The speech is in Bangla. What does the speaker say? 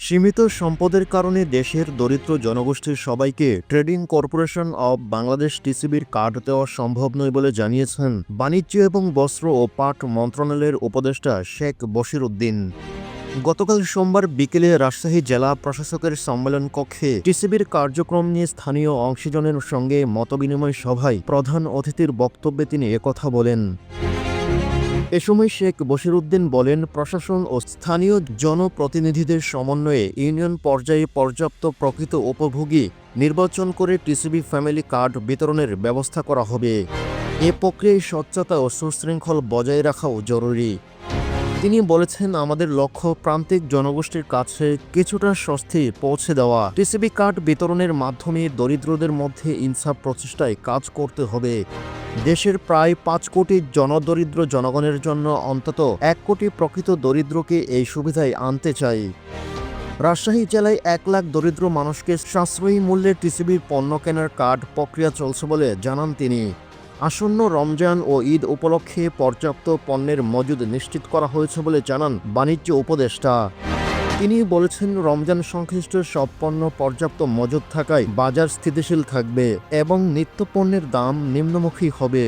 সীমিত সম্পদের কারণে দেশের দরিদ্র জনগোষ্ঠীর সবাইকে ট্রেডিং কর্পোরেশন অব বাংলাদেশ টিসিবির কার্ড দেওয়া সম্ভব নয় বলে জানিয়েছেন বাণিজ্য এবং বস্ত্র ও পাট মন্ত্রণালয়ের উপদেষ্টা শেখ বশির উদ্দিন গতকাল সোমবার বিকেলে রাজশাহী জেলা প্রশাসকের সম্মেলন কক্ষে টিসিবির কার্যক্রম নিয়ে স্থানীয় অংশীজনের সঙ্গে মতবিনিময় সভায় প্রধান অতিথির বক্তব্যে তিনি একথা বলেন। এ সময় শেখ বশিরউদ্দিন বলেন, প্রশাসন ও স্থানীয় জনপ্রতিনিধিদের সমন্বয়ে ইউনিয়ন পর্যায়ে পর্যাপ্ত প্রকৃত উপভোগী নির্বাচন করে টিসিবি ফ্যামিলি কার্ড বিতরণের ব্যবস্থা করা হবে। এ প্রক্রিয়ায় স্বচ্ছতা ও সুশৃঙ্খল বজায় রাখাও জরুরি। তিনি বলেছেন, আমাদের লক্ষ্য প্রান্তিক জনগোষ্ঠীর কাছে কিছুটা স্বস্তি পৌঁছে দেওয়া। টিসিবি কার্ড বিতরণের মাধ্যমে দরিদ্রদের মধ্যে ইনসাফ প্রচেষ্টায় কাজ করতে হবে। দেশের প্রায় পাঁচ কোটি জনদরিদ্র জনগণের জন্য অন্তত এক কোটি প্রকৃত দরিদ্রকে এই সুবিধায় আনতে চাই। রাজশাহী জেলায় এক লাখ দরিদ্র মানুষকে সাশ্রয়ী মূল্যে টিসিবির পণ্য কেনার কার্ড প্রক্রিয়া চলছে বলে জানান তিনি। আসন্ন রমজান ও ঈদ উপলক্ষে পর্যাপ্ত পণ্যের মজুদ নিশ্চিত করা হয়েছে বলে জানান বাণিজ্য উপদেষ্টা। তিনি বলেছেন, রমজান সংশ্লিষ্ট সব পণ্য পর্যাপ্ত মজুদ থাকায় বাজার স্থিতিশীল থাকবে এবং নিত্যপণ্যের দাম নিম্নমুখী হবে।